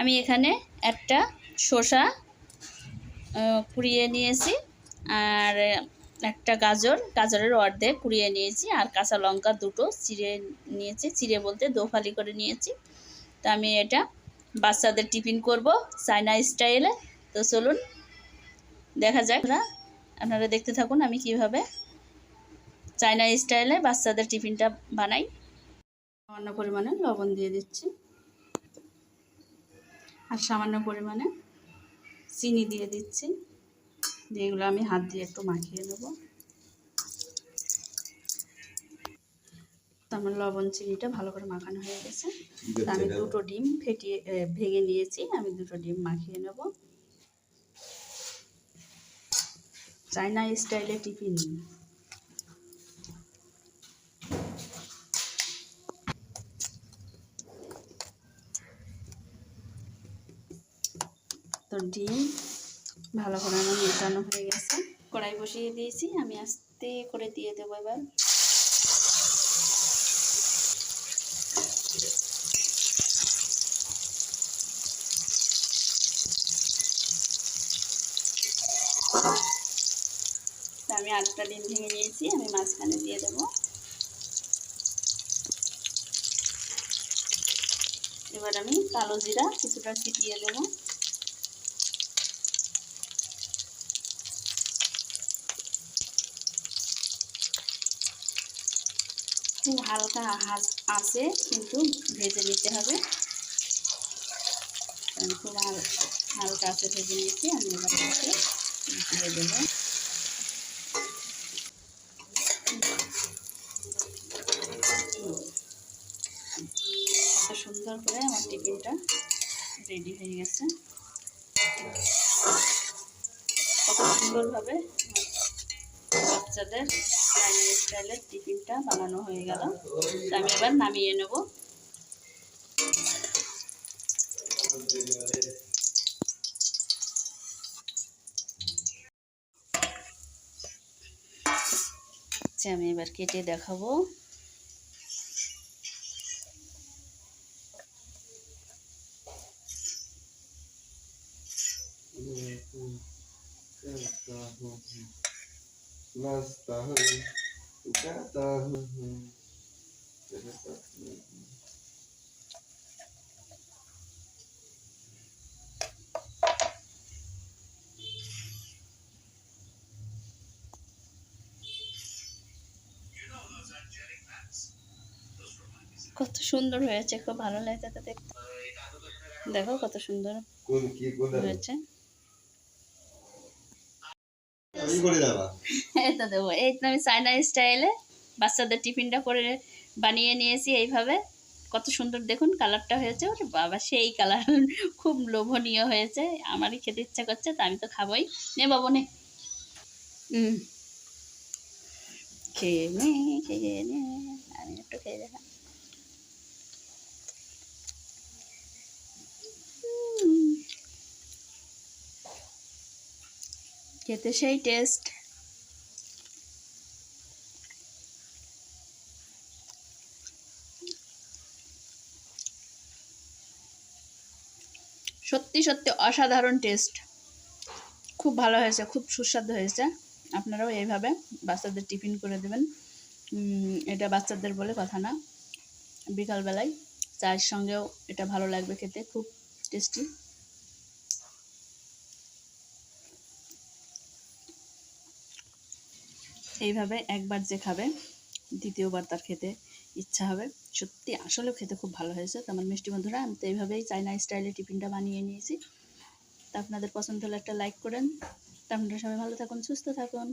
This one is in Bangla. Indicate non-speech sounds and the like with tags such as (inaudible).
আমি এখানে একটা শসা কুড়িয়ে নিয়েছি আর একটা গাজর, গাজরের অর্ধেক কুড়িয়ে নিয়েছি আর কাঁচা লঙ্কা দুটো চিড়ে নিয়েছি, চিড়ে বলতে দোফালি করে নিয়েছি। তো আমি এটা বাচ্চাদের টিফিন করব চায়না স্টাইলে। তো চলুন, দেখা যাক। আপনারা আপনারা দেখতে থাকুন আমি কীভাবে চায়না স্টাইলে বাচ্চাদের টিফিনটা বানাই। সামান্য পরিমাণে লবণ দিয়ে দিচ্ছি। আর সামান্য পরিমাণে চিনি দিয়ে দিচ্ছি। যেগুলো আমি হাত দিয়ে একটু মাখিয়ে নেব। আমার লবণ চিনিটা ভালো করে মাখানো হয়ে গেছে। তো আমি দুটো ডিম ফেটিয়ে ভেঙে নিয়েছি। আমি দুটো ডিম মাখিয়ে নেব। চাইনা স্টাইলে টিফিন। তো ডিম। ভালো করে আমার মেটানো হয়ে গেছে। কড়াই বসিয়ে দিয়েছি। আমি আস্তে করে দিয়ে দেবো এবার। আমি আটটা ডিম ভেঙে নিয়েছি। আমি মাঝখানে দিয়ে দেবো। এবার আমি কালো জিরা কিছুটা ছিটিয়ে দেবো। খুব হালকা আছে, কিন্তু ভেজে নিতে হবে। খুব হালকা আছে ভেজে নিয়েছি, আমি এবার এটাকে দিয়ে দেবো। সুন্দর করে আমার টিফিনটা রেডি হয়ে গেছে। কত সুন্দরভাবে বাচ্চাদের চাইনিজ স্টাইলের টিফিনটা বানানো হয়ে গেল। আমি এবার নামিয়ে নেব। আচ্ছা আমি এবার কেটে দেখাবো। नाचता हूँ गाता हूँ चलता हूँ কত সুন্দর হয়েছে খুব ভালো লাগছে তো দেখতে দেখো কত সুন্দর কোন কি কোন হয়েছে আমি করে যাবা (laughs) তো দেবো। এই তো আমি চাইনা স্টাইলে বাচ্চাদের টিফিনটা করে বানিয়ে নিয়েছি এইভাবে। কত সুন্দর দেখুন কালারটা হয়েছে ওর বাবা সেই কালার। (laughs) খুব লোভনীয় হয়েছে আমারই খেতে ইচ্ছা করছে তা আমি তো খাবোই। নে বাবু নে। হুম। খেয়ে নে খেয়ে নে আমি একটু খেয়ে খেতে সেই টেস্ট সত্যি সত্যি অসাধারণ টেস্ট। খুব ভালো হয়েছে, খুব সুস্বাদু হয়েছে। আপনারাও এইভাবে বাচ্চাদের টিফিন করে দেবেন। এটা বাচ্চাদের বলে কথা না। বিকালবেলায় চায়ের সঙ্গেও এটা ভালো লাগবে খেতে, খুব টেস্টি এইভাবে একবার যে খাবে, দ্বিতীয়বার তার খেতে। ইচ্ছা হবে। সত্যি, আসলেও খেতে খুব ভালো হয়েছে। তো আমার মিষ্টি বন্ধুরা, আমি তো এইভাবেই চাইনা স্টাইলে টিফিনটা বানিয়ে নিয়েছি। তা আপনাদের পছন্দ হলে একটা লাইক করেন। তা আপনারা সবাই ভালো থাকুন, সুস্থ থাকুন।